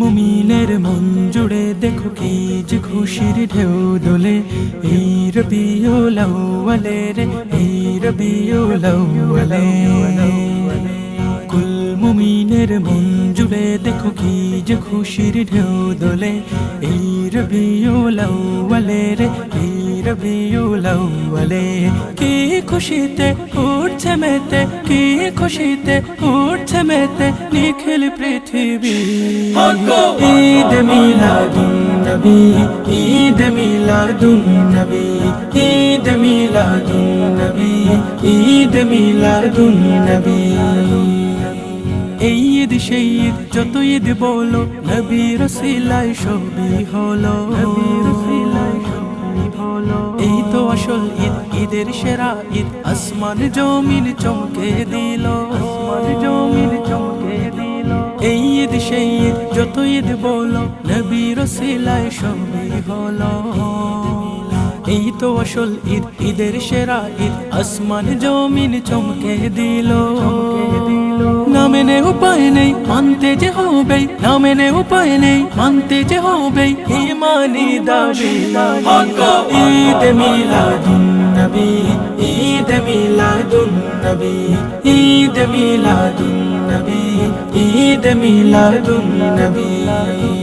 মুমিনের মন জুড়ে দেখো কি যে খুশির ঢেউ দোলে। এই রবিউল আউয়ালে রে, এই রবিউল আউয়ালে কুল মুমিনের মন জুড়ে দেখো কি যে খুশির ঢেউ দোলে। এই রবিউল আউয়ালে রে রবিউল আউয়ালে কি খুশিতে উঠছে মেতে, কি খুশিতে উঠছে মেতে, নিখিল পৃথিবী। ঈদ মিলাদুন নবী, ঈদ মিলাদুন নবী, ঈদ মিলাদুন নবী, ঈদ মিলাদুন নবী। এই ঈদ সেই ঈদ, যত ঈদ বলো, নবী রসিলাই সবই হলো। এই তো আসল ঈদ, ঈদের সেরা ঈদ। আসমান জমিন চমকে দিল। আসমান জমিন চমকে দিল। এই ঈদ, সেই ঈদ, যত ঈদ বলো, নবী রসিলাই সবই হলো। এই তো আসল ঈদ, ঈদের সেরা ঈদ। আসমান জমিন চমকে দিল। না মেনে উপায় নেই, মানতে যে হবে না মেনে উপায় নেই, মানতে যে হবে ইমানি দাবি। ঈদ মিলাদুন নবী, ঈদ মিলাদুন নবী, ঈদ মিলাদুন নবী, ঈদ মিলাদুন নবী।